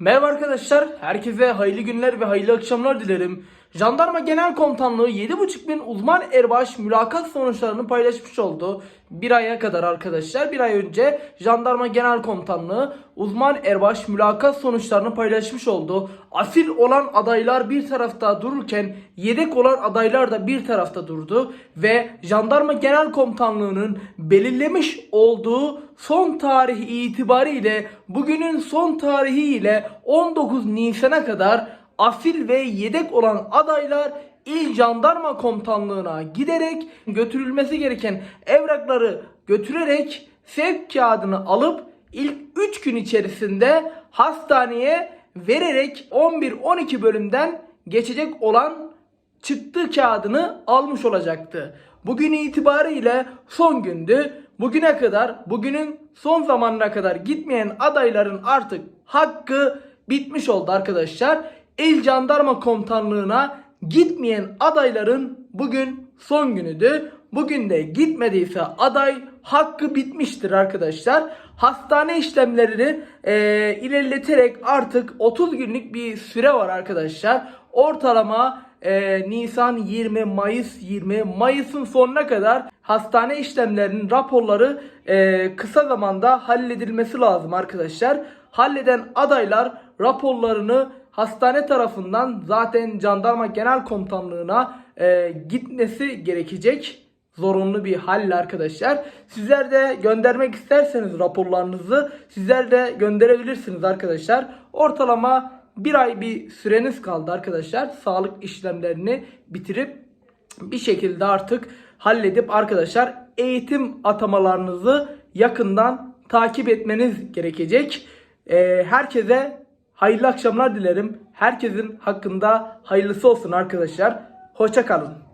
Merhaba arkadaşlar, herkese hayırlı günler ve hayırlı akşamlar dilerim. Jandarma Genel Komutanlığı 7.5 bin uzman erbaş mülakat sonuçlarını paylaşmış oldu. Bir aya kadar arkadaşlar, bir ay önce Jandarma Genel Komutanlığı uzman erbaş mülakat sonuçlarını paylaşmış oldu. Asil olan adaylar bir tarafta dururken yedek olan adaylar da bir tarafta durdu. Ve Jandarma Genel Komutanlığı'nın belirlemiş olduğu son tarih itibariyle bugünün son tarihi ile 19 Nisan'a kadar asil ve yedek olan adaylar İl Jandarma Komutanlığı'na giderek götürülmesi gereken evrakları götürerek sevk kağıdını alıp ilk 3 gün içerisinde hastaneye vererek 11-12 bölümden geçecek olan çıktı kağıdını almış olacaktı. Bugün itibariyle son gündü. Bugüne kadar, bugünün son zamanına kadar gitmeyen adayların artık hakkı bitmiş oldu arkadaşlar. İl Jandarma Komutanlığı'na gitmeyen adayların bugün son günüdü. Bugün de gitmediyse aday hakkı bitmiştir arkadaşlar. Hastane işlemlerini eee, ilerleterek artık 30 günlük bir süre var arkadaşlar. Ortalama eee, Nisan 20, Mayıs 20, Mayıs'ın sonuna kadar hastane işlemlerinin raporları eee, kısa zamanda halledilmesi lazım arkadaşlar. Halleden adaylar raporlarını hastane tarafından zaten Jandarma Genel Komutanlığı'na eee, gitmesi gerekecek zorunlu bir halle arkadaşlar. Sizler de göndermek isterseniz raporlarınızı sizler de gönderebilirsiniz arkadaşlar. Ortalama bir ay bir süreniz kaldı arkadaşlar. Sağlık işlemlerini bitirip bir şekilde artık halledip arkadaşlar eğitim atamalarınızı yakından takip etmeniz gerekecek. Ee, herkese hayırlı akşamlar dilerim. Herkesin hakkında hayırlısı olsun arkadaşlar. Hoşça kalın.